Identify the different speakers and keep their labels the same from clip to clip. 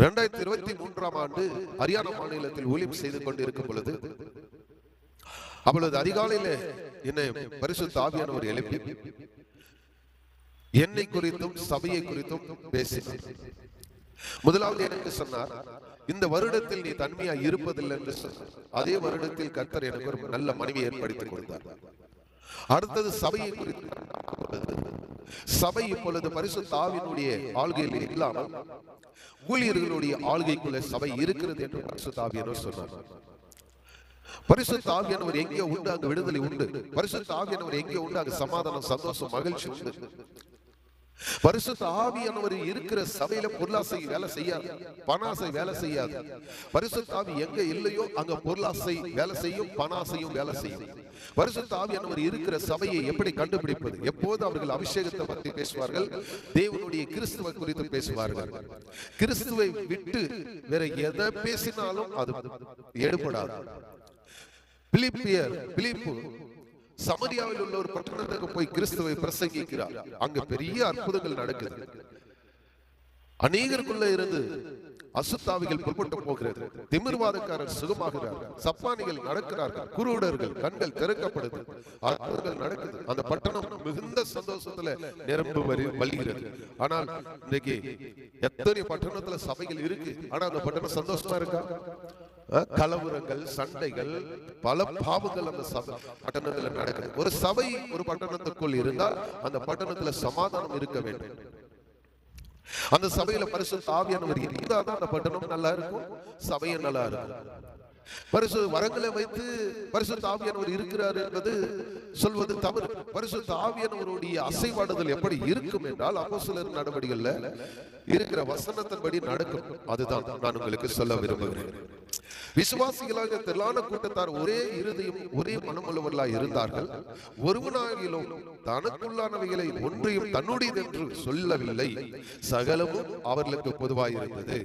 Speaker 1: இரண்டாயிரத்தி இருபத்தி மூன்றாம் ஆண்டு ஹரியானா மாநிலத்தில் ஊழியம் செய்து கொண்டிருக்கும் பொழுது அப்பொழுது அதிகாலையில என்னை பரிசுத்த ஒரு எழுப்பி என்னை குறித்தும் சபையை குறித்தும் பேசினார். முதலாவது எனக்கு சொன்னார் இந்த வருடத்தில் நீ தன்மையா இருப்பதில்லை என்று சொன்னார். அதே வருடத்தில் கத்தர் எனக்கு ஒரு நல்ல மனைவி ஏற்படுத்தி கொடுத்தார். அடுத்தது சபையை குறித்து. சபை இப்பொழுது பரிசு தாவினுடைய ஆள்கையில் இல்லாமல் ஊழியர்களுடைய ஆள்கைக்குள்ள சபை இருக்கிறது என்று பரிசு தாவியனர் சொன்னார். பரிசு ஆவியானவர் எங்கே உண்டு? அங்கு விடுதலை உண்டு. பரிசு ஆவியானவர் எங்கே உண்டு? அங்கு சமாதானம் சந்தோஷம் மகிழ்ச்சி உண்டு. பரிசுத்த ஆவியானவர் இருக்கிற சபையில பொருளாசை வேலை செய்யாது. பணாசை வேலை செய்யாது. பரிசுத்த ஆவி எங்க இல்லையோ அங்க பொருளாசை வேலை செய்யும் பணாசையும் வேலை செய்யும். பரிசுத்த ஆவியானவர் இருக்கிற சபையை எப்படி கண்டுபிடிப்பது? எப்போது அவர்கள் அபிஷேகத்தை பற்றி பேசுவார்கள்? தேவனுடைய கிறிஸ்துவ குறித்து பேசுவார்கள். கிறிஸ்துவை விட்டு வேற எதை பேசினாலும் அது எடுபடாது. பிலிப்பியர் பிலிப்பு சமரியாவில் உள்ள ஒரு பட்டணத்துக்கு போய் கிறிஸ்துவை பிரசங்கிக்கிறார். அங்க பெரிய அற்புதங்கள் நடக்குது அநேகருக்குள்ள இருந்து அசுத்தாவிகள் புறப்பட்டு போகிறது. திமிர்வாதக்காரர் சுகமாகிறார். சப்பானிகள் நடக்கிறார்கள். குருடர்கள் கண்கள் திறக்கப்படுது. அற்புதங்கள் நடக்குது. அந்த பட்டணம் மிகுந்த சந்தோஷத்துல நிரம்பு வரி வழிகிறது. ஆனால் இன்னைக்கு எத்தனை பட்டணத்துல சபைகள் இருக்கு? ஆனா அந்த பட்டணம் சந்தோஷமா இருக்கா? கலவரங்கள் சண்டைகள் பல பாவங்கள் அந்த சபை பட்டணத்துல நடக்குது. ஒரு சபை ஒரு பட்டணத்துக்குள் இருந்தால் அந்த பட்டணத்துல சமாதானம் இருக்க வேண்டும். அந்த சபையில பரிசு ஆவியானவர் இருந்தாதான் அந்த பட்டணம் நல்லா இருக்கும் சபையும் நல்லா இருக்கும் பரிசு வரங்களை வைத்து பரிசு தாவியானவர் இருக்கிறார் என்பது சொல்வது தவறு. பரிசு தாவியானவருடைய அசைவாடுதல் எப்படி இருக்கும் என்றால் அப்போஸ்தலர் நடவடிக்கைகள்ல இருக்கிற வசனத்தின்படி நடக்கும். அதுதான் நான் உங்களுக்கு சொல்ல விரும்புகிறேன். விசுவாசிகளாக திரளான கூட்டத்தார் ஒரே இருதயம் ஒரே மனமுள்ளவர்களாய் இருந்தார்கள். ஒருவனாகிலும் தனக்குள்ளானவைகளை ஒன்றையும் தன்னுடையது என்று சொல்லவில்லை. சகலமும் அவர்களுக்கு பொதுவாய் இருந்தது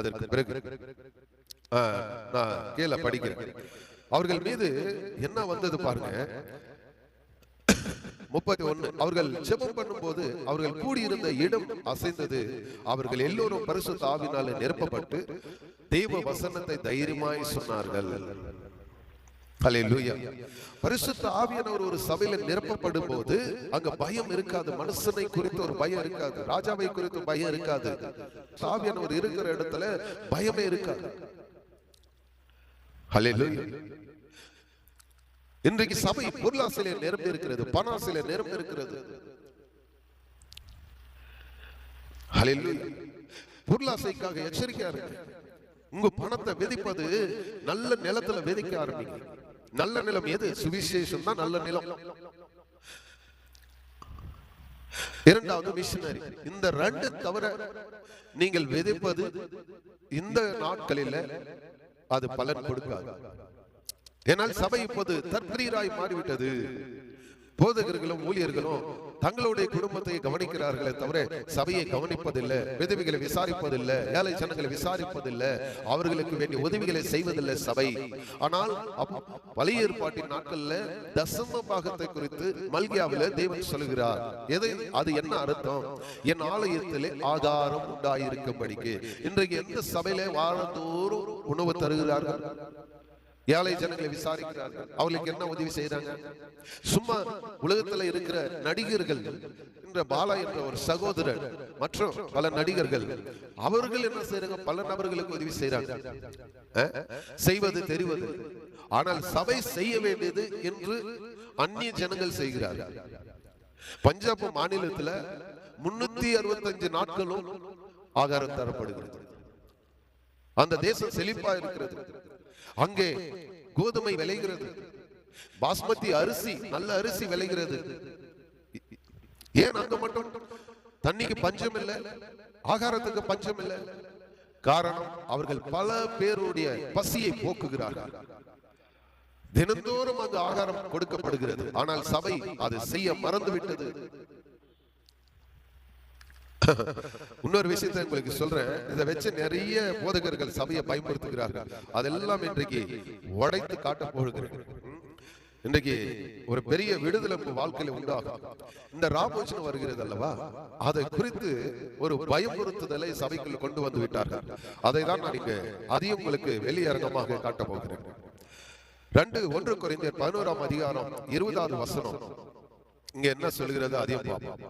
Speaker 1: அதற்கு பிறகு நான் கீழே படிக்கிறேன். அவர்கள் மீது என்ன வந்தது பாருங்க. முப்பத்தி ஒண்ணு அவர்கள் ஜெபம் பண்ணும்போது அவர்கள் கூடியிருந்த இடம் அசைந்தது. அவர்கள் எல்லோரும் பரிசு தாவினால நிரப்பப்பட்டு தெய்வ வசனத்தை தைரியமாய் சொன்னார்கள். பரிசுத்த ஆவியானவர் ஒரு சபையில நிரப்பப்படும் போது அங்க பயம் இருக்காது மனுஷனை குறித்து ஒரு பயம் இருக்காது ராஜாவை குறித்து பயம் இருக்காது. ஆவியானவர் இருக்கிற இடத்துல பயமே இருக்காது. ஹalleluya. இன்றைக்கு சபை பொருளாசிலே நிரம்பி இருக்கிறது பணாசிலே நிரம்பி இருக்கிறது. பொருளாசைக்காக எச்சரிக்கையா இருக்கு உங்க பணத்தை விதைப்பது நல்ல நிலத்துல விதைக்க ஆரம்பிங்க. நல்ல நிலம் எது? சுவிசேஷம் தான் நல்ல நிலம். இரண்டாவது மிஷினரி இந்த ரெண்டு தவிர நீங்கள் விதைப்பது இந்த நாட்களில அது பலன் கொடுக்காது. ஏனால் சபை இப்போது தற்பிரியராய் மாறிவிட்டது. போதகர்களும் ஊழியர்களும் தங்களுடைய குடும்பத்தை கவனிக்கிறார்களே தவிர சபையை கவனிப்பதில்லை விதவிகளை விசாரிப்பதில்லை ஏழை ஜனங்களை விசாரிப்பதில்லை அவர்களுக்கு வேண்டிய உதவிகளை செய்வதில்லை சபை. ஆனால் பழைய ஏற்பாட்டின் நாட்கள்ல தசம பாகத்தை குறித்து மல்கியாவில தேவன் சொல்கிறார் எதை? அது என்ன அர்த்தம்? என் ஆலயத்திலே ஆதாரம் உண்டாயிருக்கும்படிக்கு. இன்றைக்கு எந்த சபையில வாரந்தோறும் உணவு தருகிறார்கள்? ஏழை ஜனங்களை விசாரிக்கிறார்கள். அவர்களுக்கு என்ன உதவி செய்யறாங்க சும்மா உலகத்துல இருக்கிற நடிகர்கள் என்ற பாலா என்ற ஒரு சகோதரர் மற்றும் பல நடிகர்கள் அவர்கள் என்ன செய்யறாங்க பல நபர்களுக்கு உதவி செய்யறாங்க செய்வது தெரிவது. ஆனால் சபை செய்ய வேண்டியது என்று அந்நிய ஜனங்கள் செய்கிறார்கள். பஞ்சாப் மாநிலத்துல முன்னூத்தி அறுபத்தஞ்சு நாட்களும் ஆகாரம் தரப்படுகிறது. அந்த தேசம் செழிப்பா இருக்கிறது. அங்கே கோதுமை விளைகிறது. பாஸ்மதி அரிசி நல்ல அரிசி விளைகிறது. ஏன் அங்க மட்டும்? தண்ணிக்கு பஞ்சம் இல்லை ஆகாரத்துக்கு பஞ்சம் இல்லை. காரணம் அவர்கள் பல பேருடைய பசியை போக்குகிறார்கள். தினந்தோறும் அங்கு ஆகாரம் கொடுக்கப்படுகிறது. ஆனால் சபை அது செய்ய மறந்து விட்டது இன்னொரு விஷயத்தை உங்களுக்கு சொல்றேன். இதை வச்சு நிறைய போதகர்கள் சபையை பயன்படுத்துகிறார்கள். அதெல்லாம் இன்றைக்கு உடைத்து காட்ட போகிறேன். இன்றைக்கு ஒரு பெரிய விடுதலை வாழ்க்கையில உண்டாகும். இந்த ராபோஜனம் வருகிறது அல்லவா? அதை குறித்து ஒரு பயமுறுத்துதலை சபைக்குள் கொண்டு வந்து விட்டார்கள். அதை தான் நான் இங்க அதையும் உங்களுக்கு வெளியரங்கமாக காட்ட போகிறேன். ரெண்டு ஒன்று குறைந்த பதினோராம் அதிகாரம் இருபதாவது வசனம். இங்க என்ன சொல்கிறது? அதையும் பார்ப்போம்.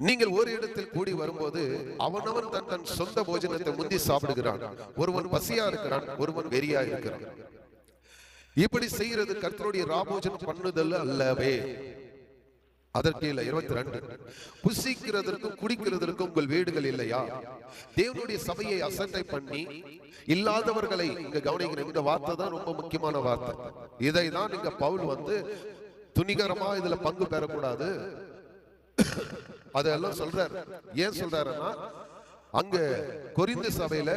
Speaker 1: நீங்கள் ஒரு இடத்தில் கூடி வரும்போது அவனவன் தன் தன் சொந்த போஜனத்தை முந்தி சாப்பிடுகிறான். ஒருவன் பசியா இருக்கிறான் ஒருவன் வெறியா இருக்கிறான். இப்படி செய்யறது கர்த்தருடைய ராபோஜனம் பண்ணுதல் அல்லவே. அதற்கு இல்லை இருபத்தி ரெண்டு. புசிக்கிறதற்கும் குடிக்கிறதற்கும் உங்கள் வீடுகள் இல்லையா? தேவனுடைய சபையை அசட்டை பண்ணி இல்லாதவர்களை இங்க கவனிக்கிற இந்த வார்த்தை தான் ரொம்ப முக்கியமான வார்த்தை. இதை தான் இங்க பவுல் வந்து துணிகரமா இதுல பங்கு பெறக்கூடாது. அதெல்லாம் சொல்றார். ஏன் சொல்றாருன்னா அங்க கொரிந்து சபையில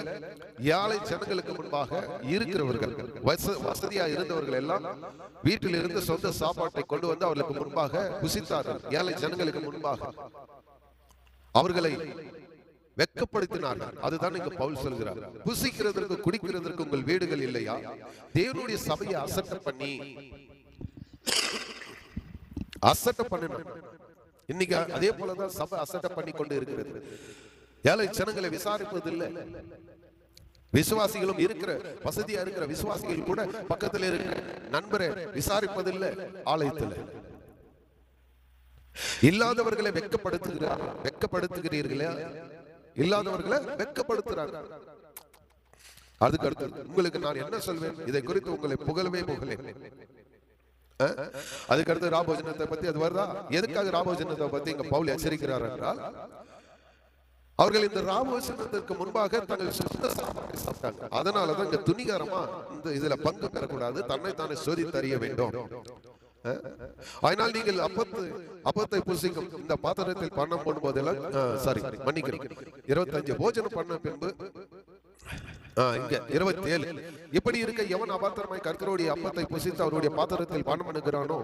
Speaker 1: ஏழை ஜனங்களுக்கு முன்பாக இருக்கிறவர்கள் வச- வசதியா இருந்தவர்கள் எல்லாம் வீட்டில் இருந்து சொந்த சாப்பாட்டை கொண்டு வந்து அவர்களுக்கு முன்பாக புசித்தார்கள். ஏழை ஜனங்களுக்கு முன்பாக. அவர்களை வெக்கப்படுத்தினார்கள் அதுதான் இங்க பவுல் சொல்கிறார். புசிக்கிறதற்கு குடிக்கிறதற்கு உங்கள் வீடுகள் இல்லையா? தேவனுடைய சபையை அசட்ட பண்ணி அசட்ட பண்ணணும் இன்னைக்கு அதே போலதான் சபை அசட்ட பண்ணி கொண்டு இருக்கிறது. ஏழை ஜனங்களை விசாரிப்பதில்லை. விசுவாசிகளும் இருக்கிற வசதியா இருக்கிற விசுவாசிகள் கூட பக்கத்துல இருக்கிற நண்பரை விசாரிப்பதில்லை ஆலயத்துல. இல்லாதவர்களை வெட்கப்படுத்துகிறார் வெட்கப்படுத்துகிறீர்களே. இல்லாதவர்களை வெக்கப்படுத்துறாங்க அதுக்கு அடுத்து உங்களுக்கு நான் என்ன சொல்வேன்? இதை குறித்து உங்களை புகழவே புகழேன். அதுக்கடுத்து அதுக்கு ராபோஜனத்தை பத்தி அது வருதா? எதுக்காக ராபோஜனத்தை பத்தி இங்க பவுல் எச்சரிக்கிறார் என்றால் அவர்கள் இந்த ராமோசனத்திற்கு முன்பாக தங்கள் சுத்த சாப்பாட்டை சாப்பிட்டாங்க. அதனாலதான் இங்க துணிகரமா இந்த இதுல பங்கு பெறக்கூடாது தன்னை தானே சோதி தறிய வேண்டும். அதனால் நீங்கள் அப்பத்து அப்பத்தை புசிக்கும் இந்த பாத்திரத்தில் பணம் போடும்போதெல்லாம் சாரி மன்னிக்கிறேன் இருபத்தஞ்சு போஜனம் பண்ண பின்பு இங்க இருபத்தி ஏழு இப்படி இருக்க எவன் அபாத்திரமாய் கர்த்தருடைய அப்பத்தை புசித்து அவருடைய பாத்திரத்தில் பானம் பண்ணுகிறானோ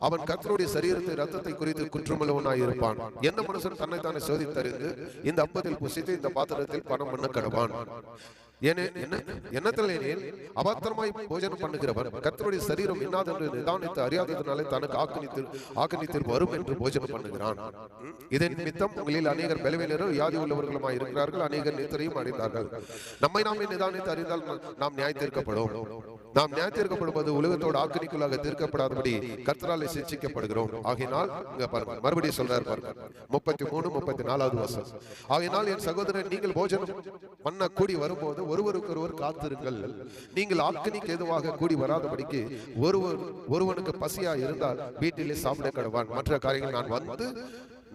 Speaker 1: அவன் கர்த்தருடைய சரீரத்தை ரத்தத்தை குறித்து குற்றமுள்ளவனாய் இருப்பான். எந்த மனுஷன் தன்னைத்தானே சோதித்தறிந்து இந்த அப்பத்தில் புசித்து இந்த பாத்திரத்தில் பணம் பண்ண கடவான் எண்ணத்திலேயே என்ன என்னத்தில் அபாத்திரமாய் போஜனம் பண்ணுகிறவர் கத்தருடைய சரீரம் இன்னாதென்று நிதானித்து அறியாததுனாலே தனக்கு ஆக்கினித்து ஆக்கினித்தில் வரும் என்று போஜனம் பண்ணுகிறான். இதை இதன் நிமித்தம் உங்களில் அநேகர் பலவீனரும் வியாதி உள்ளவர்களுமாய் இருக்கிறார்கள். அநேகர் நித்திரையும் அடைந்தார்கள் நம்மை நாமே நிதானித்து அறிந்தால் நாம் நியாயத்திற்கப்படும் நாம் நியாய உலகத்தோடு ஆக்கினிக்குள்ளாக தீர்க்கப்படாதபடி கர்த்தராலே சிக்ஷிக்கப்படுகிறோம் ஆகையினால் இங்க பாருங்க மறுபடியும் சொல்றாரு பாருங்க. முப்பத்தி மூணு முப்பத்தி நாலாவது வருஷம் ஆகையினால் என் சகோதரன் நீங்கள் போஜனம் பண்ண கூடி வரும்போது ஒருவருக்கு ஒருவர் காத்திருங்கள். நீங்கள் ஆக்கினிக்கு எதுவாக கூடி வராதபடிக்கு ஒருவர் ஒருவனுக்கு பசியா இருந்தால் வீட்டிலே சாப்பிட கடவான் மற்ற காரியங்கள் நான் வந்து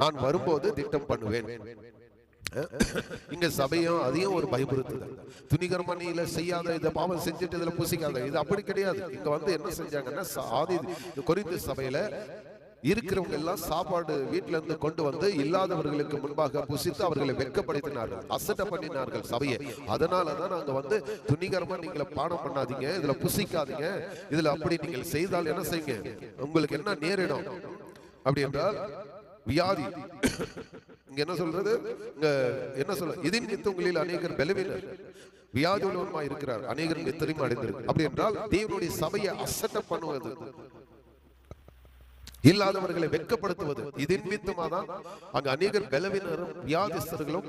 Speaker 1: நான் வரும்போது திட்டம் பண்ணுவேன். இங்க சபையும் அதையும் ஒரு பயமுறுத்துதல் துணிகரமா நீ இல்ல செய்யாத இதை பாவம் செஞ்சுட்டு இதுல பூசிக்காத. இது அப்படி கிடையாது. இங்க வந்து என்ன செஞ்சாங்கன்னா ஆதி குறித்து சபையில இருக்கிறவங்க எல்லாம் சாப்பாடு வீட்டுல இருந்து கொண்டு வந்து இல்லாதவர்களுக்கு முன்பாக புசித்து அவர்களை வெட்கப்படுத்தினார்கள். அசட்ட பண்ணினார்கள் சபையை. அதனாலதான் நாங்க வந்து துணிகரமா நீங்கள பானம் பண்ணாதீங்க இதுல புசிக்காதீங்க. இதுல அப்படி நீங்கள் செய்தால் என்ன செய்யுங்க? உங்களுக்கு என்ன நேரிடும்? அப்படி என்றால் வியாதி. இங்க என்ன சொல்றது? இங்க என்ன சொல்ல இதின் நித்தங்களில் அநேகர் பலவீனர். வியாதி உள்ளவருமா இருக்கிறார். அநேகர் நித்திரையும் அடைந்திருக்கு. அப்படி என்றால் தேவனுடைய சபையை அசட்ட பண்ணுவது இல்லாதவர்களை வெட்கப்படுத்துவது இதன் நிமித்தமாதான் அங்க அநேகர் பலவீனரும் வியாதிஸ்தர்களும்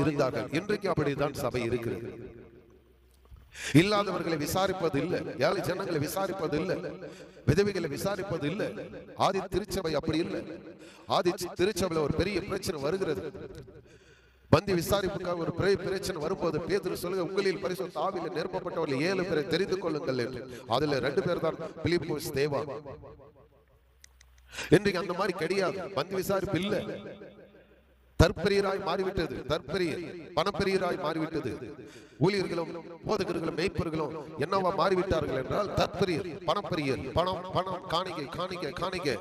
Speaker 1: இருந்தார்கள். இன்றைக்கு அப்படிதான் சபை இருக்கிறது. இல்லாதவர்களை விசாரிப்பது இல்லை ஏழை ஜனங்களை விசாரிப்பது இல்லை விதவிகளை விசாரிப்பது இல்லை ஆதி திருச்சபை அப்படி இல்லை. ஆதி திருச்சபையில ஒரு பெரிய பிரச்சனை வருகிறது. பந்தி விசாரிப்புக்காக ஒரு பெரிய பிரச்சனை வரும்போது பேதுரு சொல்லுங்க உங்களில் பரிசு தாவில நிரப்பப்பட்டவர்கள் ஏழு பேரை தெரிந்து கொள்ளுங்கள் என்று. அதுல ரெண்டு பேர் தான் பிலிப்போஸ் தேவா. இன்றைக்கு அந்த மாதிரி கிடையாது. பந்தி விசாரிப்பு இல்லை. தற்பெரியராய் மாறிவிட்டது. தற்பெரிய பணப்பெரியராய் மாறிவிட்டது. ஊழியர்களும் போதகர்களும் மேய்ப்பர்களும் என்னவா மாறிவிட்டார்கள் என்றால் தற்பெரியர் பணப்பெரியர் பணம் பணம் காணிக்கை காணிக்கை காணிக்கை.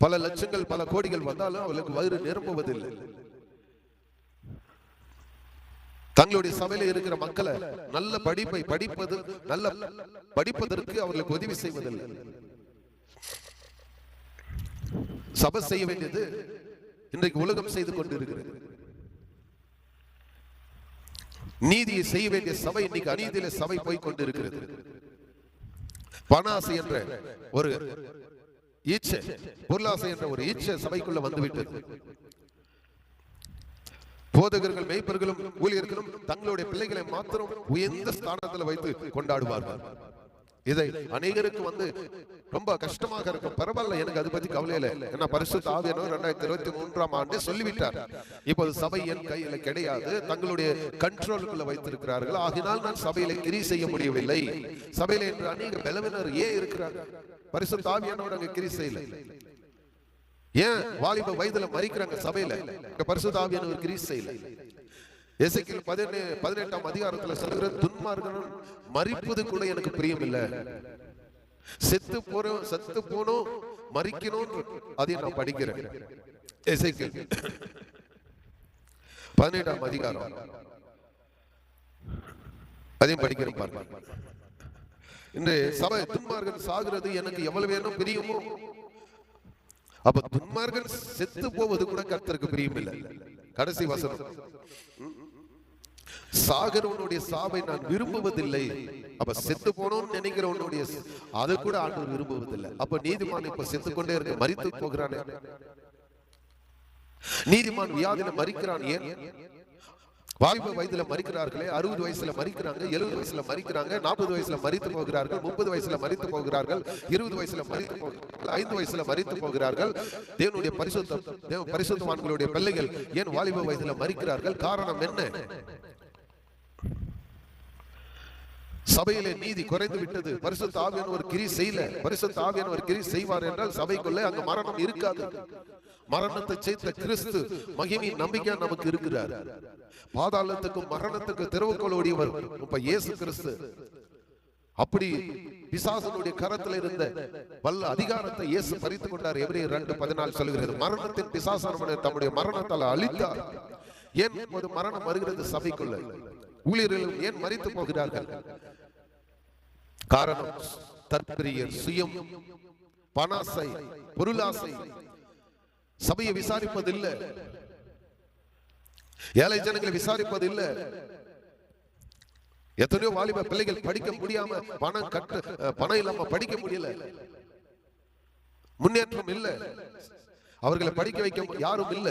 Speaker 1: பல லட்சங்கள் பல கோடிகள் வந்தாலும் அவளுக்கு வயிறு நிரம்புவதில்லை. தங்களுடைய சபையில இருக்கிற மக்களை நல்ல படிப்பை படிப்பது நல்ல படிப்பதற்கு அவர்களுக்கு உதவி செய்வதில்லை. சபை செய்ய வேண்டியது இன்றைக்கு உலகம் செய்து கொண்டிருக்கிறது. நீதியை செய்ய வேண்டிய சபை இன்னைக்கு அநீதியில சபை போய் கொண்டிருக்கிறது. பணாசை என்ற ஒரு ஈச்சை பொருளாசை என்ற ஒரு ஈச்சை சபைக்குள்ள வந்துவிட்டது. போதகர்கள் மெய்ப்பர்களும் ஊழியர்களும் தங்களுடைய பிள்ளைகளை மாத்திரம் உயர்ந்த ஸ்தானத்தில் வைத்து கொண்டாடுவார்கள். இதை அநேகருக்கு வந்து ரொம்ப கஷ்டமாக இருக்கும். பரவாயில்ல எனக்கு அது பத்தி கவலை இல்லை. ஏன்னா பரிசு தாவியனோ ரெண்டாயிரத்தி இருபத்தி மூன்றாம் ஆண்டு சொல்லிவிட்டார். இப்போது சபை என் கையில கிடையாது. தங்களுடைய கண்ட்ரோலுக்குள்ள வைத்திருக்கிறார்கள். ஆகினால் நான் சபையில கிரி செய்ய முடியவில்லை. சபையில என்று அநேக பலவினர் ஏன் இருக்கிறாங்க பரிசு தாவியனோட அங்க கிரி செய்யல. ஏன் வாலிப வயதுல மறிக்கிறாங்க சபையில? பரிசு பரிசுத்த ஒரு கிரி செய்யல. எசைக்கில் பதினே பதினெட்டாம் அதிகாரத்துல சொல்லுகிற துன்மார்கனும் மறிப்பது கூட எனக்கு பிரியம் இல்ல செத்து போறோம் செத்து போனோம் மறிக்கணும் அதையும் நான் படிக்கிறேன். எசைக்கில் பதினெட்டாம் அதிகாரம். அதையும் படிக்கிறேன் பாருங்க. இன்று சபை துன்மார்கன் சாகிறது எனக்கு எவ்வளவு வேணும் பிரியுமோ அப்ப துன்மார்கன் செத்து போவது கூட கர்த்தருக்கு பிரியும் இல்லை கடைசி வசனம். சாகரவனுடைய சாவை நான் விரும்புவதில்லை. அப்ப செத்து போனோம்னு நினைக்கிறவனுடைய அது கூட ஆண்டு விரும்புவதில்லை. அப்ப நீதிமான் இப்ப செத்து கொண்டே இருக்க மறித்து போகிறானே. நீதிமான் வியாதியில மறிக்கிறான் ஏன்? வாலிப வயதுல மறிக்கிறார்களே அறுபது வயசுல மறிக்கிறாங்க எழுபது வயசுல மறிக்கிறாங்க நாற்பது வயசுல மறித்து போகிறார்கள் முப்பது வயசுல மறித்து போகிறார்கள் இருபது வயசுல மறித்து போகிறார்கள் ஐந்து வயசுல மறித்து போகிறார்கள். தேவனுடைய பரிசுத்த தேவ பரிசுத்தவான்களுடைய பிள்ளைகள் ஏன் வாலிப வயதுல மறிக்கிறார்கள் காரணம் என்ன? சபையிலே நீதி குறைந்து விட்டது பரிசுத்த ஆவியான ஒரு கிரி செய்யல. பரிசுத்த ஆவியான ஒரு கிரி செய்வார் என்றால் சபைக்குள்ளே அங்கு மரணம் இருக்காது. மரணத்தை செய்த கிறிஸ்து மகிமையின் நம்பிக்கை நமக்கு இருக்கிறார். பாதாளத்துக்கும் மரணத்துக்கு திறவுகோலோடியவர் இப்ப இயேசு கிறிஸ்து. அப்படி பிசாசனுடைய கரத்தில் இருந்த வல்ல அதிகாரத்தை இயேசு பறித்துக் கொண்டார். எவரே ரெண்டு பதினாலு சொல்கிறது மரணத்தின் பிசாசனவனை தம்முடைய மரணத்தால் அழித்தார். ஏன் ஒரு மரணம் வருகிறது சபைக்குள்ள? ஊழியர்களும் ஏன் மறித்து போகிறார்கள்? காரணம் தற்பிரியர் சுயம் பணாசை பொருளாசை. சபையை விசாரிப்பதில்லை. ஏழை ஜனங்களை விசாரிப்பதில்லை. எத்தனையோ வாலிப பிள்ளைகள் படிக்க முடியாம பணம் கட்ட பணம் இல்லாம படிக்க முடியல. முன்னேற்றம் இல்ல. அவர்களை படிக்க வைக்க யாரும் இல்ல.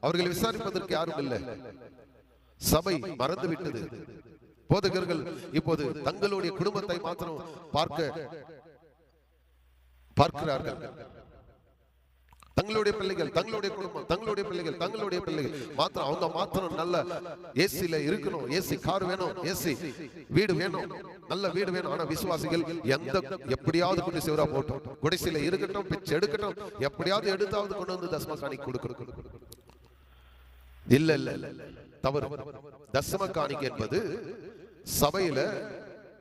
Speaker 1: அவர்களை விசாரிப்பதற்கு யாரும் இல்லை. சபை மறந்து விட்டது போதகர்கள் இப்போது தங்களுடைய குடும்பத்தை மாத்திரம் பார்க்க பார்க்கிறார்கள். தங்களுடைய பிள்ளைகள் தங்களுடைய குடும்பம் தங்களுடைய பிள்ளைகள் தங்களுடைய பிள்ளைகள். மாத்திரம் அவங்க மாத்திரம் நல்ல ஏசில இருக்கணும். ஏசி கார் வேணும் ஏசி வீடு வேணும். நல்ல வீடு வேணும். ஆனா விசுவாசிகள் எந்த எப்படியாவது கொண்டு சிவரா போட்டோம். குடிசையில இருக்கட்டும் பிச்சு எடுக்கட்டும். எப்படியாவது எடுத்தாவது கொண்டு வந்து தசம காணி கொடுக்கணும். இல்ல இல்ல இல்ல தவறு. தசம காணிக்கை என்பது சபையில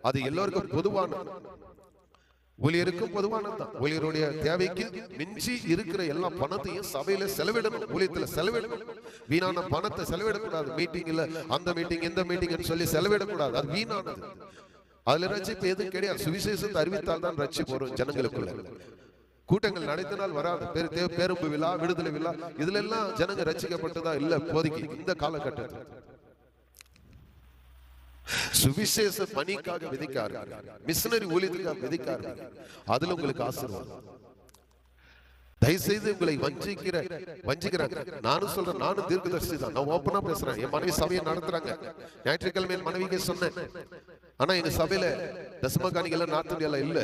Speaker 1: அது எல்லோருக்கும் பொதுவான ஊழியருக்கும் பொதுவானதுதான் ஊழியருடைய தேவைக்கு மிஞ்சி இருக்கிற எல்லா பணத்தையும் சபையில செலவிடணும். ஊழியத்துல செலவிடணும். வீணான பணத்தை செலவிடக்கூடாது. மீட்டிங்ல அந்த மீட்டிங் இந்த மீட்டிங் சொல்லி செலவிடக்கூடாது. அது வீணானது. அதுல ரட்சிப்பு எதுவும் கிடையாது. சுவிசேஷத்தை அறிவித்தால் தான் ரட்சி வரும் ஜனங்களுக்குள்ள. கூட்டங்கள் நடத்தினால் வராது. பேர் தே- பேரும்பு விழா விடுதலை விழா இதுல எல்லாம் ஜனங்க ரசிக்கப்பட்டதா இல்ல இப்போதைக்கு. இந்த காலகட்டத்தில். சுவிசேஷ பணிக்காக விதைக்காரு. மிஷனரி ஊழியத்துக்காக விதைக்காரு. அதுல உங்களுக்கு ஆசீர்வாதம். தயவுசெய்து உங்களை வஞ்சிக்கிற வஞ்சிக்கிறாங்க நானும் சொல்றேன் நானும் தீர்க்கதரிசி தான் நான் ஓப்பனா பேசுறேன். என் மனைவி சபையை நடத்துறாங்க. ஞாயிற்றுக்கிழமை என் மனைவிக்கு சொன்னேன். ஆனா எங்க சபையில தசம காணிக்கை நார்த் எல்லாம் இல்ல.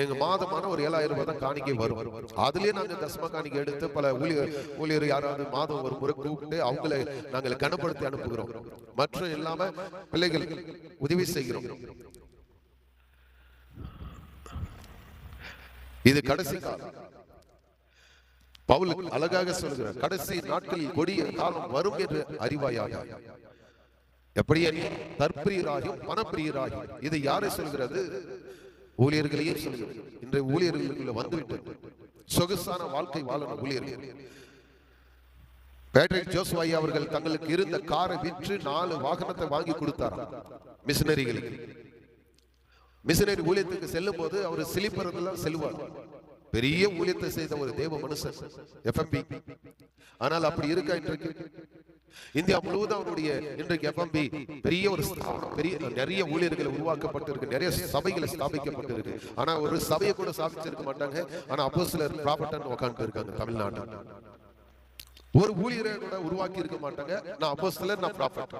Speaker 1: எங்க மாதமான ஒரு ஏழாயிரம் ரூபாய் தான் காணிக்கை வரும். அதுலயே நாங்க தசம காணிக்கை எடுத்து பல ஊழியர் ஊழியர் யாராவது மாதம் ஒரு முறை கூப்பிட்டு அவங்களை நாங்கள் கனப்படுத்தி அனுப்புகிறோம். மற்றும் இல்லாம பிள்ளைகள் உதவி செய்கிறோம். இது கடைசி காலம். பவுல் அழகாக சொல்கிறார் கடைசி நாட்களில் கொடிய காலம் வரும் என்று அறிவாயாக. எப்படியே தற்பிரியராகும் மனப்பிரியராகும் இது யாரை சொல்கிறது? ஊழியர்களையே சொல்கிறது. இன்றைய ஊழியர்களுக்குள்ள வந்துவிட்டது சொகுசான வாழ்க்கை வாழணும் ஊழியர்கள். பேட்ரிக் ஜோஸ்வாய் அவர்கள் தங்களுக்கு இருந்த காரை விற்று நாலு வாகனத்தை வாங்கி கொடுத்தார் மிஷினரிகளுக்கு. மிஷினரி ஊழியத்துக்கு செல்லும் போது அவர் சிலிப்பறதுலாம் செல்வார் பெரிய ஊழியத்தை செய்த ஒரு தேவ மனுஷன் எஃப்எம்பி ஆனால் அப்படி இருக்கா இன்றைக்கு? இந்தியா முழுவதும் அவருடைய இன்றைக்கு எஃப்எம்பி பெரிய ஒரு பெரிய நிறைய ஊழியர்கள் உருவாக்கப்பட்டிருக்கு நிறைய சபைகளை ஸ்தாபிக்கப்பட்டிருக்கு. ஆனா ஒரு சபையை கூட ஸ்தாபிச்சிருக்க மாட்டாங்க. ஆனா அப்போ சிலர் ப்ராப்பர்ட்டன் உட்காந்துட்டு இருக்காங்க தமிழ்நாட்டில் ஒரு ஊழியரை கூட உருவாக்கி இருக்க மாட்டாங்க. நான் அப்போ சிலர் நான் ப்ராப்பர்ட்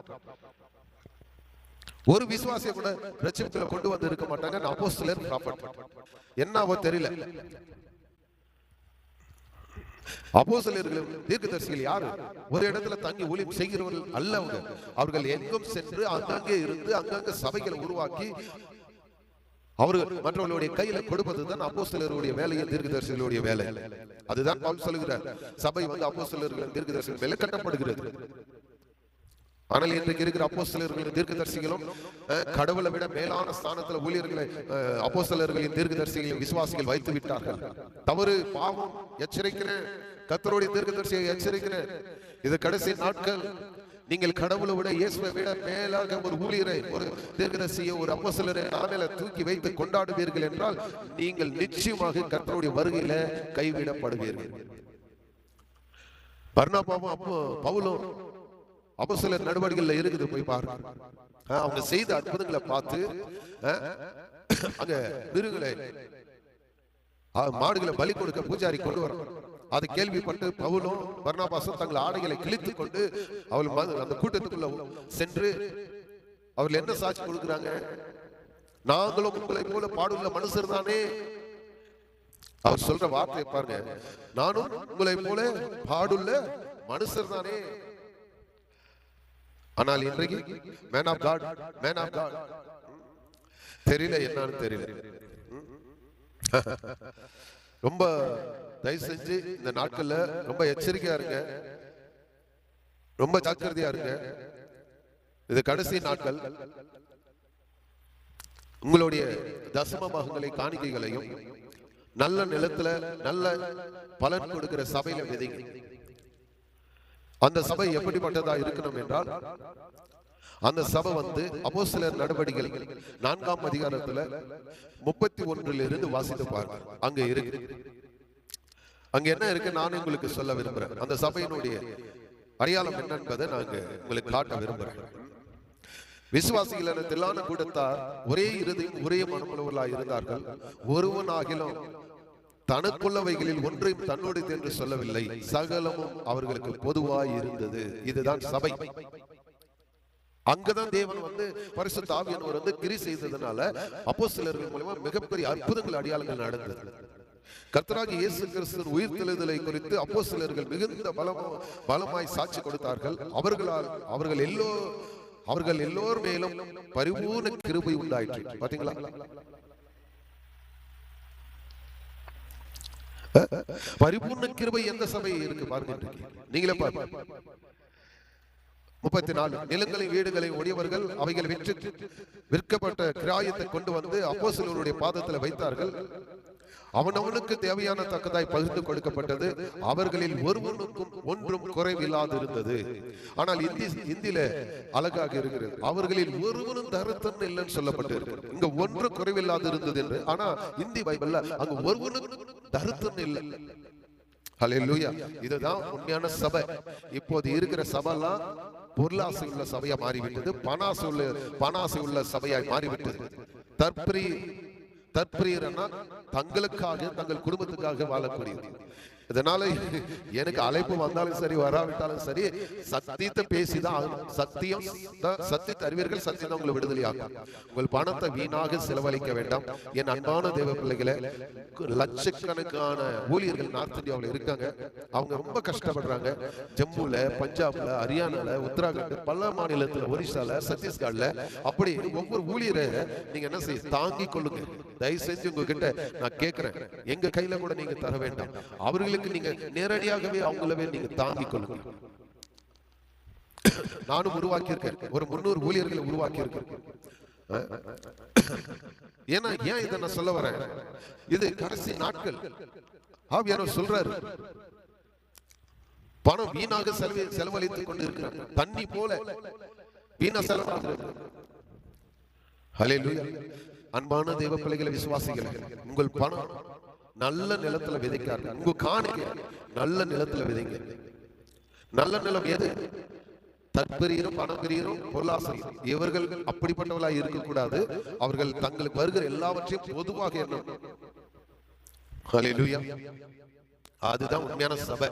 Speaker 1: ஒரு விசுவாசிய கூட ரட்சிப்புல கொண்டு வந்து இருக்க மாட்டாங்க. நான் அப்போ சிலர் ப்ராப்பர்ட் என்னவோ தெரியல. அப்போசலர்களும் தீர்க்கதரிசிகள் யாரு? ஒரு இடத்துல தங்கி ஒளி செய்கிறவர்கள் அல்ல அவர்கள் எங்கும் சென்று அங்கங்கே இருந்து அங்கங்க சபைகளை உருவாக்கி அவர்கள் மற்றவர்களுடைய கையில கொடுப்பதுதான் அப்போ சிலருடைய வேலையும் தீர்க்கதரிசிகளுடைய வேலை. அதுதான் பவுல் சொல்லுகிறார். சபை வந்து அப்போ அப்போஸ்தலர்கள் தீர்க்கதரிசிகள் வேலை கட்டப்படுகிறது. ஆனால் இன்றைக்கு இருக்கிற அப்போஸ்தலர்களும் தீர்க்கதரிசிகளும் கடவுளை விட மேலான ஸ்தானத்துல ஊழியர்களை அஹ், அப்போஸ்தலர்களின் தீர்க்கதரிசிகளையும் விசுவாசிகள் வைத்து விட்டார்கள். தவறு பாவம் எச்சரிக்கிறேன் கத்தருடைய தீர்க்கதரிசியை எச்சரிக்கிறேன் இது கடைசி நாட்கள். நீங்கள் கடவுளை விட இயேசுவை விட மேலாக ஒரு ஊழியரை ஒரு தீர்க்கதரிசியை ஒரு அப்போசலரை நாளில தூக்கி வைத்து கொண்டாடுவீர்கள் என்றால் நீங்கள் நிச்சயமாக கத்தருடைய வருகையில கைவிடப்படுவீர்கள். பர்ணபாவும் அப்போ பவுலும் அப்போ சில நடவடிக்கைகள்ல இருக்குது போய் பாருங்க. அவங்க செய்த அற்புதங்களை பார்த்து அங்க மிருகளை மாடுகளை பலி கொடுக்க பூஜாரி கொண்டு வரோம் அதை கேள்விப்பட்டு பவுலும் பர்ணபாசும் தங்கள் ஆடைகளை கிழித்து கொண்டு அவள் ம- அந்த கூட்டத்துக்குள்ள சென்று அவர்கள் என்ன சாட்சி கொடுக்குறாங்க? நாங்களும் உங்களை போல பாடுள்ள மனுஷர் தானே? அவர் சொல்ற வார்த்தையை பாருங்க. நானும் உங்களை போல பாடுள்ள மனுஷர் தானே? ஆனால் இன்றைக்கு man of God man of God தெரியல என்னன்னு தெரியல. ரொம்ப தயவு செஞ்சு இந்த நாட்கள்ல ரொம்ப எச்சரிக்கையா இருங்க. ரொம்ப ஜாக்கிரதையா இருங்க. இது கடைசி நாட்கள். உங்களுடைய தசம பாகங்களை காணிக்கைகளையும் நல்ல நிலத்துல நல்ல பலன் கொடுக்கிற சபையில விதைங்க அந்த சபை எப்படிப்பட்டதா இருக்கணும் என்றால் அந்த சபை வந்து அப்போஸ்தலர் நடவடிக்கைகள் நான்காம் அதிகாரத்துல முப்பத்தி ஒன்றில் இருந்து வாசித்து பாருங்க. அங்க இருக்கு. அங்க என்ன இருக்கு? நான் உங்களுக்கு சொல்ல விரும்புறேன். அந்த சபையினுடைய அடையாளம் என்ன என்பதை நாங்க உங்களுக்கு காட்ட விரும்புறேன். விசுவாசிகள் என தில்லான கூட்டத்தார் ஒரே இறுதியும் ஒரே மனமுள்ளவர்களாக இருந்தார்கள். ஒருவன் ஆகிலும் தனக்குள்ளவைகளில் ஒன்றையும் தன்னுடையது என்று சொல்லவில்லை. சகலமும் அவர்களுக்கு பொதுவாய் இருந்தது. இதுதான் சபை. அங்கதான் தேவன் வந்து பரிசுத்த ஆவியானவர் வந்து கிரி செய்ததுனால அப்போஸ்தலர்கள் மூலமா மிகப்பெரிய அற்புதங்கள் அடையாளங்கள் நடந்தது. கர்த்தராகி இயேசு கிறிஸ்துவின் உயிர்த்தெழுதலை குறித்து அப்போஸ்தலர்கள் மிகுந்த பலமோ பலமாய் சாட்சி கொடுத்தார்கள். அவர்களால் அவர்கள் எல்லோ அவர்கள் எல்லோர் மேலும் பரிபூர்ண கிருபை உண்டாயிற்று. பாத்தீங்களா? பரிபூர்ண கிருபை எந்த சபை இருக்கு? பாருங்க நீங்களே பாருங்க. முப்பத்தி நாலு நிலங்களை வீடுகளை உடையவர்கள் அவைகள் விற்று விற்கப்பட்ட கிராயத்தை கொண்டு வந்து அப்போஸ்தலருடைய பாதத்தில் வைத்தார்கள். அவனவனுக்கு தேவையான தக்கதாய் பகிர்ந்து கொடுக்கப்பட்டது. அவர்களில் ஒருவனுக்கும் ஒன்றும் குறைவில்லாதிருந்தது. ஆனால் இந்தி இந்தியில அழகாக இருக்கிறது. அவர்களில் ஒருவனும் தருத்தம் இல்லைன்னு சொல்லப்பட்டு இருக்கு இங்க ஒன்று குறைவில்லாது இருந்தது என்று. ஆனா இந்தி பைபிள்ல அங்க ஒருவனுக்கும் தருத்தம் இல்லை. ஹalleluya. இதுதான் உண்மையான சபை. இப்போது இருக்கிற சபைலாம் பொருளாசை உள்ள சபையா மாறிவிட்டது. பணாசை உள்ள பணாசை உள்ள சபையாய் மாறிவிட்டது. தற்பரி தற்பிரியர்னா தங்களுக்காக தங்கள் குடும்பத்துக்காக வாழக்கூடியது. இதனால எனக்கு அழைப்பு வந்தாலும் சரி வராவிட்டாலும் சரி சத்தியத்தை பேசிதான் ஆகணும். சத்தியம் தான் சத்தியத்தை அறிவீர்கள் சத்தியம் தான் உங்களை விடுதலையாகும் உங்கள் பணத்தை வீணாக செலவழிக்க வேண்டாம். என் அன்பான தேவ பிள்ளைகளை லட்சக்கணக்கான ஊழியர்கள் நார்த் இந்தியாவில் இருக்காங்க. அவங்க ரொம்ப கஷ்டப்படுறாங்க. ஜம்முல பஞ்சாப்ல ஹரியானால உத்தராகண்ட் பல மாநிலத்துல ஒரிசால சத்தீஸ்கர்ல அப்படி ஒவ்வொரு ஊழியரை நீங்க என்ன செய்ய தாங்கிக் கொள்ளுங்க. தயவு செஞ்சு உங்ககிட்ட நான் கேட்கிறேன் எங்க கையில கூட நீங்க தர வேண்டாம். அவர்களே அவங்களுக்கு நீங்க நேரடியாகவே அவங்களவே நீங்க தாங்கிக் கொள்ளுங்க நானும் உருவாக்கி இருக்கேன் ஒரு முன்னூறு ஊழியர்களை உருவாக்கி இருக்கேன் ஏன்னா ஏன் இதை நான் சொல்ல வரேன்? இது கடைசி நாட்கள். ஆவியானவர் சொல்றாரு பணம் வீணாக செலவு செலவழித்துக் கொண்டு தண்ணி போல வீணா செலவாகிறது. ஹalleluya. அன்பான தெய்வ பிள்ளைகளை விசுவாசிகள் உங்கள் பணம் நல்ல நிலத்துல விதைக்காரு உங்க காணிக்க நல்ல நிலத்துல விதைங்க. நல்ல நிலம் எது? தற்பெரியரும் பணப்பெரியரும் பொருளாசையும் இவர்கள் அப்படிப்பட்டவர்களா இருக்கக்கூடாது. அவர்கள் தங்களுக்கு வருகிற எல்லாவற்றையும் பொதுவாக எண்ணம் அதுதான் உண்மையான சபை.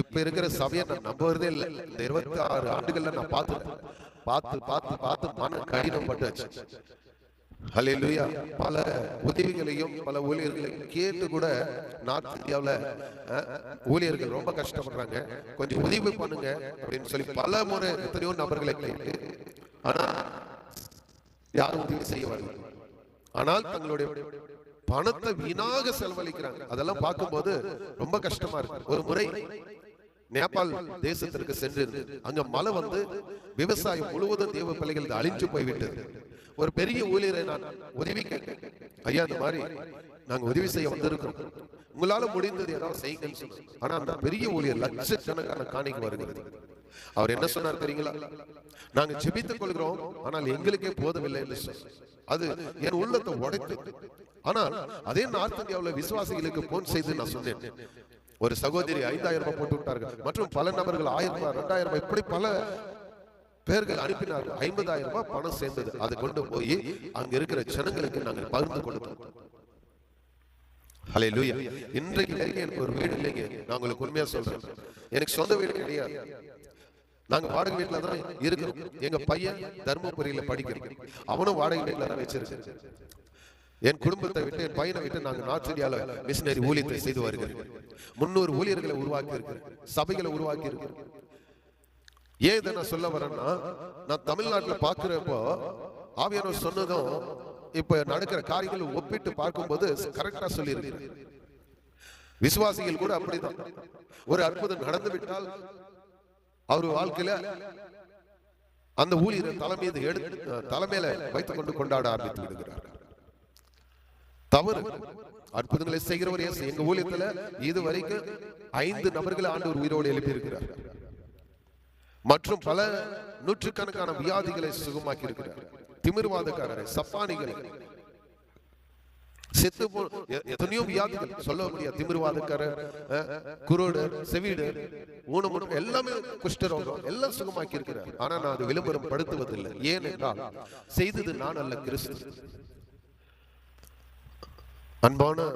Speaker 1: இப்ப இருக்கிற சபையை நான் நம்புறதே இல்லை. இந்த இருபத்தி ஆறு ஆண்டுகள்ல நான் பார்த்துட்டேன். பார்த்து பார்த்து பார்த்து மன கடினம் பட்டாச்சு ஹalleluya. பல உதவிகளையும் பல ஊழியர்களையும் கேட்டு கூட நார்த் இந்தியாவில் ஊழியர்கள் ரொம்ப கஷ்டப்படுறாங்க. கொஞ்சம் உதவி பண்ணுங்க அப்படின்னு சொல்லி பல முறை எத்தனையோ நபர்களை கேட்டு ஆனால் யாரும் உதவி செய்ய வரல. ஆனால் தங்களுடைய பணத்தை வீணாக செலவழிக்கிறாங்க. அதெல்லாம் பார்க்கும்போது ரொம்ப கஷ்டமா இருக்கு. ஒரு முறை நேபாள் தேசத்திற்கு சென்று அங்க மழை வந்து விவசாயம் முழுவதும் தேவ பிள்ளைகள் அழிஞ்சு போய்விட்டது. ஒரு பெரிய ஊழியரை நான் உதவி கேட்டேன். ஐயா இந்த மாதிரி நாங்க உதவி செய்ய வந்திருக்கோம் உங்களால முடிந்தது ஏதாவது செய்யுங்கன்னு ஆனா அந்த பெரிய ஊழியர் லட்சக்கணக்கான காணிக்கு வருகிறது அவர் என்ன சொன்னார் தெரியுங்களா? நாங்க ஜெபித்துக் கொள்கிறோம் ஆனால் எங்களுக்கே போதவில்லை என்று அது என் உள்ளத்தை உடைத்து. ஆனால் அதே நார்த் இந்தியாவுல விசுவாசிகளுக்கு போன் செய்து நான் சொன்னேன். ஒரு சகோதரி ஐந்தாயிரம் ரூபாய் போட்டு விட்டார்கள். மற்றும் பல நபர்கள் ஆயிரம் ரூபாய் ரெண்டாயிரம் ரூபாய் இப்படி பல பேர்கள் அனுப்பினார்கள். ஐம்பதாயிரம் ரூபாய் பணம் சேர்ந்தது. அதை கொண்டு போய் அங்க இருக்கிற ஜனங்களுக்கு நாங்கள் பகிர்ந்து கொடுத்தோம். ஹலே லூயா இன்றைக்கு வரைக்கும் எனக்கு ஒரு வீடு இல்லைங்க. நான் உங்களுக்கு உண்மையா சொல்றேன். எனக்கு சொந்த வீடு கிடையாது. நாங்க வாடகை வீட்டுல தான் இருக்கிறோம். எங்க பையன் தர்மபுரியில படிக்கிறோம் அவனும் வாடகை வீட்டுல தான் வச்சிருக்கேன். என் குடும்பத்தை விட்டு என் பையனை விட்டு நாங்க நார்த் இந்தியால மிஷினரி ஊழியத்தை செய்து வருகிறோம். முன்னூறு ஊழியர்களை உருவாக்கி இருக்கிறோம் சபைகளை உருவாக்கி இருக்கிறோம் ஏன் இதை நான் சொல்ல வரேன்னா நான் தமிழ்நாட்டில் பார்க்குறப்போ ஆவியானவர் சொன்னதும் இப்போ நடக்கிற காரியங்களை ஒப்பிட்டு பார்க்கும்போது கரெக்டாக சொல்லியிருக்கிறேன் விசுவாசிகள் கூட அப்படிதான். ஒரு அற்புதம் நடந்து விட்டால் அவர் வாழ்க்கையில அந்த ஊழியர் தலைமீது எடுத்து தலைமையில வைத்துக் கொண்டு கொண்டாட ஆரம்பித்து விடுகிறார். தவறு. அற்புதங்களை செய்கிறவர் எங்க ஊழியத்துல இது வரைக்கும் ஐந்து நபர்களை ஒரு உயிரோடு எழுப்பி இருக்கிறார் மற்றும் பல நூற்றுக்கணக்கான வியாதிகளை சுகமாக்கி இருக்கிறார் திமிர்வாதக்காரரை சப்பானிகளை. செத்து போ எத்தனையோ வியாதிகள் சொல்ல முடியாது திமிர்வாதக்காரர் குரோடு செவிடு ஊனமுற்ற எல்லாமே குஷ்டரோகம் எல்லாம் சுகமாக்கி இருக்கிறார் ஆனா நான் அது விளம்பரம் படுத்துவதில்லை ஏனென்றால் செய்தது நான் அல்ல கிறிஸ்து. அன்பான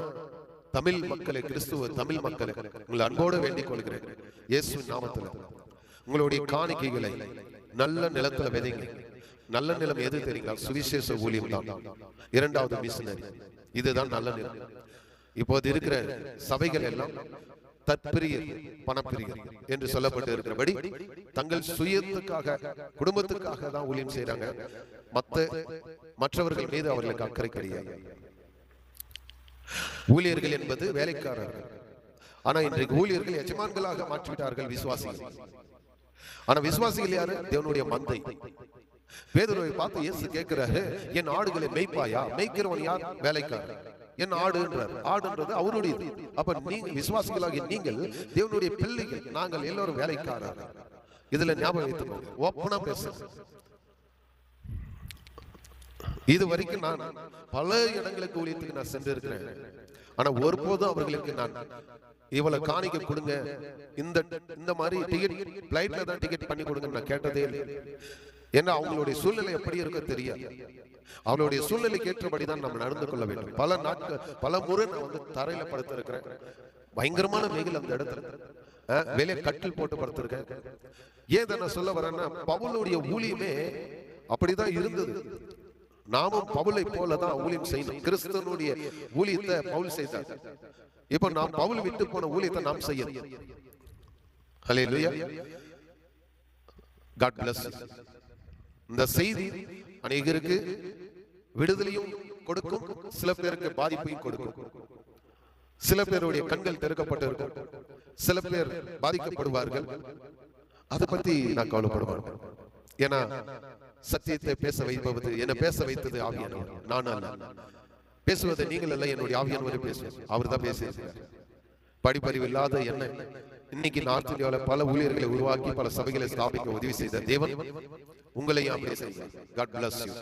Speaker 1: தமிழ் மக்களை கிறிஸ்துவ தமிழ் மக்களை உங்களை அன்போடு வேண்டிக் கொள்கிறேன். இயேசு நாமத்தில். உங்களுடைய காணிக்கைகளை நல்ல நிலத்துல விதைங்க. நல்ல நிலம் எது தெரியுங்களா? சுவிசேஷ ஊழியம் தான். இரண்டாவது மிஷினரி இதுதான் நல்ல நிலம். இப்போது இருக்கிற சபைகள் எல்லாம் தற்பிரியர் பணப்பிரியர் என்று சொல்லப்பட்டு இருக்கிறபடி தங்கள் சுயத்துக்காக குடும்பத்துக்காக தான் ஊழியம் செய்யறாங்க மத்த மற்றவர்கள் மீது அவர்களுக்கு அக்கறை கிடையாது. ஊழியர்கள் என்பது வேலைக்காரர்கள். ஆனா இன்றைக்கு ஊழியர்கள் எஜமான்களாக மாற்றிவிட்டார்கள் விசுவாசிகள். ஆனா விசுவாசிகள் யாரு? தேவனுடைய மந்தை. பேதுருவை பார்த்து இயேசு கேட்கிறாரு என் ஆடுகளை மேய்ப்பாயா? மெய்க்கிறவன் யார்? வேலைக்காரன். என் ஆடுன்றார். ஆடுன்றது அவருடைய அப்ப நீங்க விசுவாசிகளாகிய நீங்கள் தேவனுடைய பிள்ளைகள் நாங்கள் எல்லோரும் வேலைக்காரர். இதுல ஞாபகம் வைத்துக்கோங்க. ஓப்பனா பேச இது வரைக்கும் நான் பல இடங்களுக்கு ஊழியத்துக்கு நான் சென்று இருக்கிறேன் ஆனா ஒருபோதும் அவர்களுக்கு நான் இவ்வளவு காணிக்க கொடுங்க. இந்த இந்த மாதிரி டிக்கெட் பிளைட்ல தான் டிக்கெட் பண்ணி கொடுங்க நான் கேட்டதே இல்லை. ஏன்னா அவங்களுடைய சூழ்நிலை எப்படி இருக்கோ தெரியாது. அவளுடைய சூழ்நிலைக்கு ஏற்றபடி தான் நம்ம நடந்து கொள்ள வேண்டும். பல நாட்கள் பல முறை நான் வந்து தரையில படுத்திருக்கிறேன். பயங்கரமான வெயில் அந்த இடத்துல. வெளியே கட்டில் போட்டு படுத்திருக்கேன். ஏன் இதை நான் சொல்ல வரேன்னா பவுலுடைய ஊழியமே அப்படிதான் இருந்தது. நாமும் பவுலை போல தான் ஊழியம் செய்யணும். கிறிஸ்தனுடைய ஊழியத்தை பவுல் செய்தார். இப்ப நாம் பவுல் விட்டு போன ஊழியத்தை நாம் செய்யணும். ஹalleluya God bless இந்த செய்தி அநேகருக்கு விடுதலையும் கொடுக்கும் சில பேருக்கு பாதிப்பையும் கொடுக்கும். சில பேருடைய கண்கள் திறக்கப்பட்டிருக்கும். சில பேர் பாதிக்கப்படுவார்கள். அதை பத்தி நான் கவலைப்படுவேன். ஏன்னா சத்தியத்தை பேச வைப்பது என்ன பேச வைத்தது ஆவியானவர். நான் அல்ல. பேசுவதை நீங்கள் அல்ல என்னுடைய ஆவியானவர் பேசுவார். அவர் தான் பேசியிருக்கிறார் படிப்பறிவு இல்லாத என்ன. இன்னைக்கு நார்த் இந்தியாவில் பல ஊழியர்களை உருவாக்கி பல சபைகளை ஸ்தாபிக்க உதவி செய்த தேவன் உங்களையும் அப்படியே செய்வார். God bless you